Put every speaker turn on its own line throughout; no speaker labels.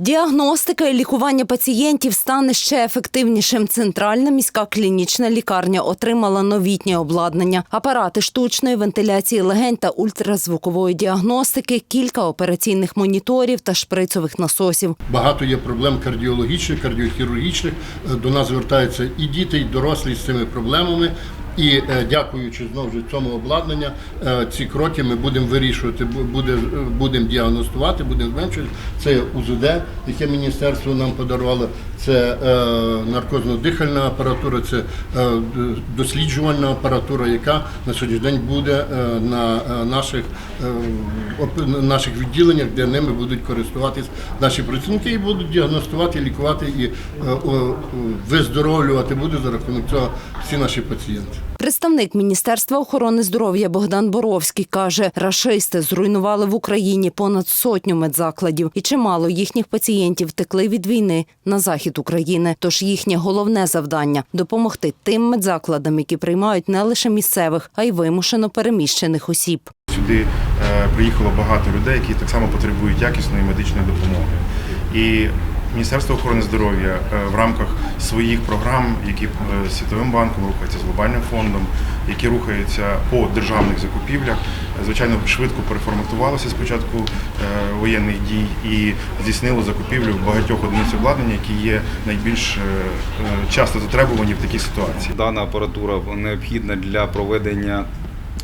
Діагностика і лікування пацієнтів стане ще ефективнішим. Центральна міська клінічна лікарня отримала новітнє обладнання, апарати штучної вентиляції легень та ультразвукової діагностики, кілька операційних моніторів та шприцових насосів.
Багато є проблем кардіологічних, кардіохірургічних. Е, До нас звертаються і діти, і дорослі з цими проблемами. І е, дякуючи знову ж цьому обладнання, е, ці кроки ми будемо вирішувати, буде, е, будемо діагностувати, будемо зменшувати. Це УЗД, яке міністерство нам подарувало, це е, наркозно-дихальна апаратура, це е, досліджувальна апаратура, яка на сьогоднішній день буде е, на наших, наших відділеннях, де ними будуть користуватись наші працівники і будуть діагностувати, лікувати і виздоровлювати буде за рахунок цього всі наші пацієнти.
Представник Міністерства охорони здоров'я Богдан Боровський каже, рашисти зруйнували в Україні понад сотню медзакладів, і чимало їхніх пацієнтів втекли від війни на захід України. Тож їхнє головне завдання допомогти тим медзакладам, які приймають не лише місцевих, а й вимушено переміщених осіб.
Сюди е, приїхало багато людей, які так само потребують якісної медичної допомоги. І Міністерство охорони здоров'я е, в рамках своїх програм, які е, Світовим банком рухаються, з глобальним фондом, які рухаються по державних закупівлях, звичайно, швидко переформатувалося з початку е, воєнних дій і здійснило закупівлю багатьох одиниць обладнання, які є найбільш часто затребувані в такій ситуації.
Дана апаратура необхідна для проведення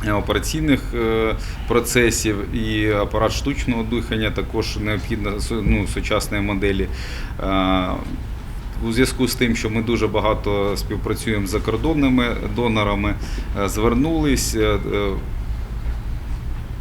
операційних е, процесів і апарат штучного дихання також необхідна су- ну, сучасної моделі. Е, У зв'язку з тим, що ми дуже багато співпрацюємо з закордонними донорами, е, звернулись.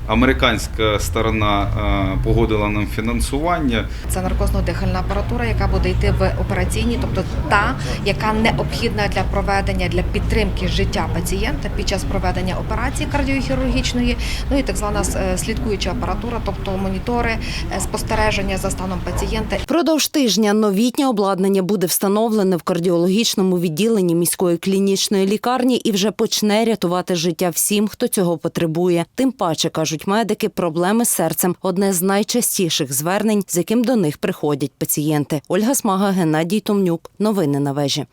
Американська сторона е, погодила нам фінансування.
Це наркозно-дихальна апаратура, яка буде йти в операційній, тобто та, яка необхідна для проведення для підтримки життя пацієнта під час проведення операції кардіохірургічної. Ну і так звана е, слідкуюча апаратура, тобто монітори, е, спостереження за станом пацієнта.
Продовж тижня новітнє обладнання буде встановлене в кардіологічному відділенні міської клінічної лікарні і вже почне рятувати життя всім, хто цього потребує. Тим паче кажуть медики, проблеми з серцем одне з найчастіших звернень, з яким до них приходять пацієнти. Ольга Смага, Геннадій Томнюк. Новини на вежі.